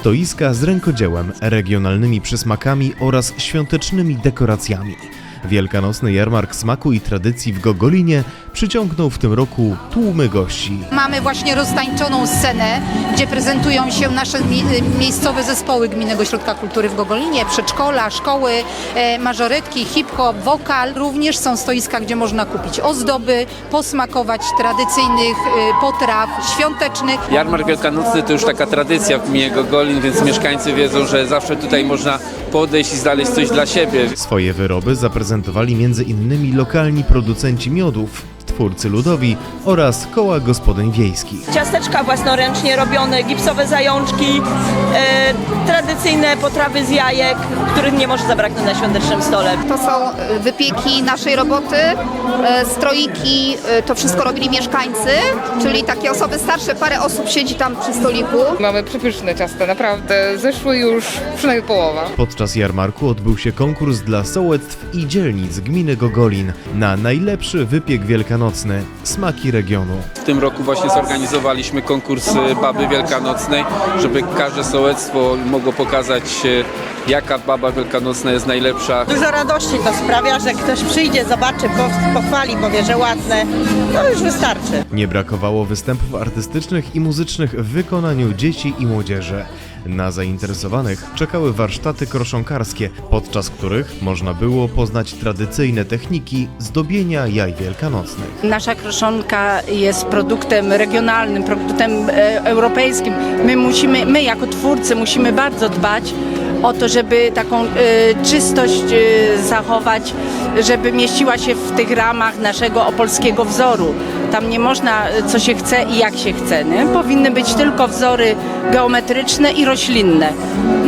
stoiska z rękodziełem, regionalnymi przysmakami oraz świątecznymi dekoracjami. Wielkanocny jarmark smaku i tradycji w Gogolinie przyciągnął w tym roku tłumy gości. Mamy właśnie roztańczoną scenę, gdzie prezentują się nasze mi- miejscowe zespoły Gminnego Ośrodka Kultury w Gogolinie, przedszkola, szkoły, e, mażoretki, hip-hop, wokal. Również są stoiska, gdzie można kupić ozdoby, posmakować tradycyjnych e, potraw świątecznych. Jarmark Wielkanocny to już taka tradycja w gminie Gogolin, więc mieszkańcy wiedzą, że zawsze tutaj można podejść i znaleźć coś dla siebie. Swoje wyroby zaprezentowali m.in. lokalni producenci miodów, twórcy ludowi oraz koła gospodyń wiejskich. ciasteczka własnoręcznie robione, gipsowe zajączki, e, tradycyjne potrawy z jajek, których nie może zabraknąć na świątecznym stole. To są e, wypieki naszej roboty, e, stroiki, e, to wszystko robili mieszkańcy, czyli takie osoby starsze, parę osób siedzi tam przy stoliku. Mamy przepyszne ciasta, naprawdę. Zeszły już przynajmniej połowa. Podczas jarmarku odbył się konkurs dla sołectw i dzielnic gminy Gogolin na najlepszy wypiek wielkanocny Smaki regionu. W tym roku właśnie zorganizowaliśmy konkurs e, baby wielkanocnej, żeby każde sołectwo mogło pokazać e, jaka baba wielkanocna jest najlepsza. Dużo radości to sprawia, że ktoś przyjdzie, zobaczy, po- pochwali, powie, że ładne. To już wystarczy. Nie brakowało występów artystycznych i muzycznych w wykonaniu dzieci i młodzieży. Na zainteresowanych czekały warsztaty kroszonkarskie, podczas których można było poznać tradycyjne techniki zdobienia jaj wielkanocnych. Nasza kroszonka jest produktem regionalnym, produktem e, europejskim. My musimy, my jako twórcy musimy bardzo dbać o to, żeby taką e, czystość e, zachować, żeby mieściła się w tych ramach naszego opolskiego wzoru. Tam nie można e, co się chce i jak się chce. Nie? Powinny być tylko wzory geometryczne i roślinne.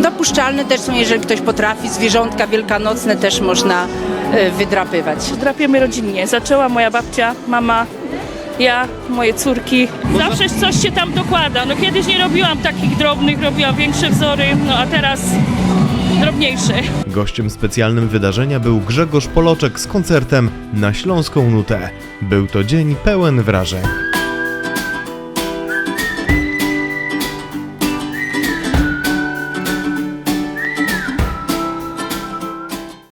Dopuszczalne też są, jeżeli ktoś potrafi, zwierzątka wielkanocne też można wydrapywać. drapiemy rodzinnie. Zaczęła moja babcia, mama, ja, moje córki. Zawsze coś się tam dokłada. No kiedyś nie robiłam takich drobnych, robiłam większe wzory, no a teraz drobniejsze. Gościem specjalnym wydarzenia był Grzegorz Poloczek z koncertem na Śląską Nutę. Był to dzień pełen wrażeń.